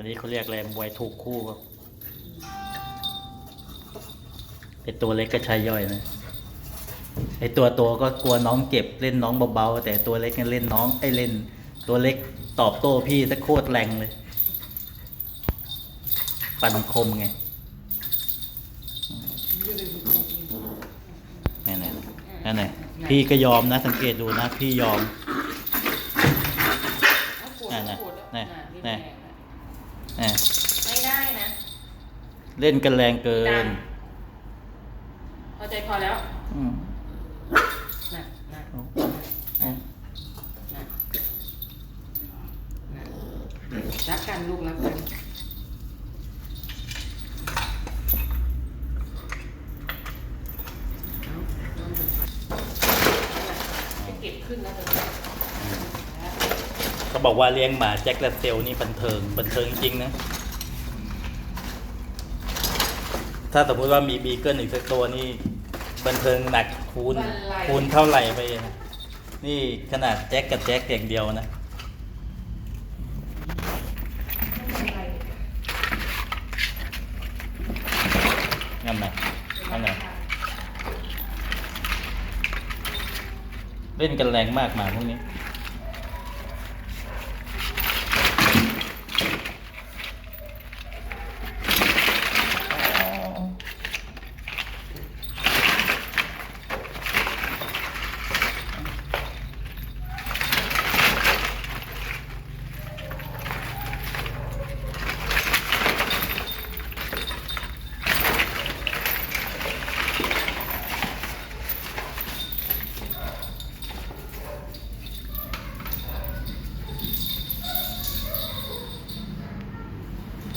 อันนี้เขาเรียกอะไรมวยถูกคู่ครับไอตัวเล็กก็ใช้ย่อยนะไอตัวโตัวก็กลัวน้องเก็บเล่นน้องเบาๆแต่ตัวเล็กเนี่ยเล่นน้องไอเล่น ตัวเล็กตอบโต้พี่ซะโคตรแรงเลยปันคมไงนั่นแหละนั่นแหละพี่ก็ยอมนะ สังเกตดูนะ พี่ยอมนั่นน่ะนั่นน่ะนี่นั่นแรงนะนะ ไม่ได้นะ เล่นกันแรงเกิดันนพอใจพอแล้วอืมน่ะน่ะเอาน่ะน่ะรักกันลูกรักกันเอาลองดูจะเก็บขึ้นแล้วเถอะ เขาบอกว่าเลี้ยงหมาแจ็คแรดเซลนี่บันเทิงบันเทิงจริงนะ ถ้าสมมติว่ามีบีเกิลอีกสักตัวนี่บันเทิงหนักคูณคูณเท่าไหร่ไปนะนี่ขนาดแจ็คกับแจ็คอย่างเดียวนะนั่นไงนั่นไงเล่นกันแรงมากหมาพวกนี้เ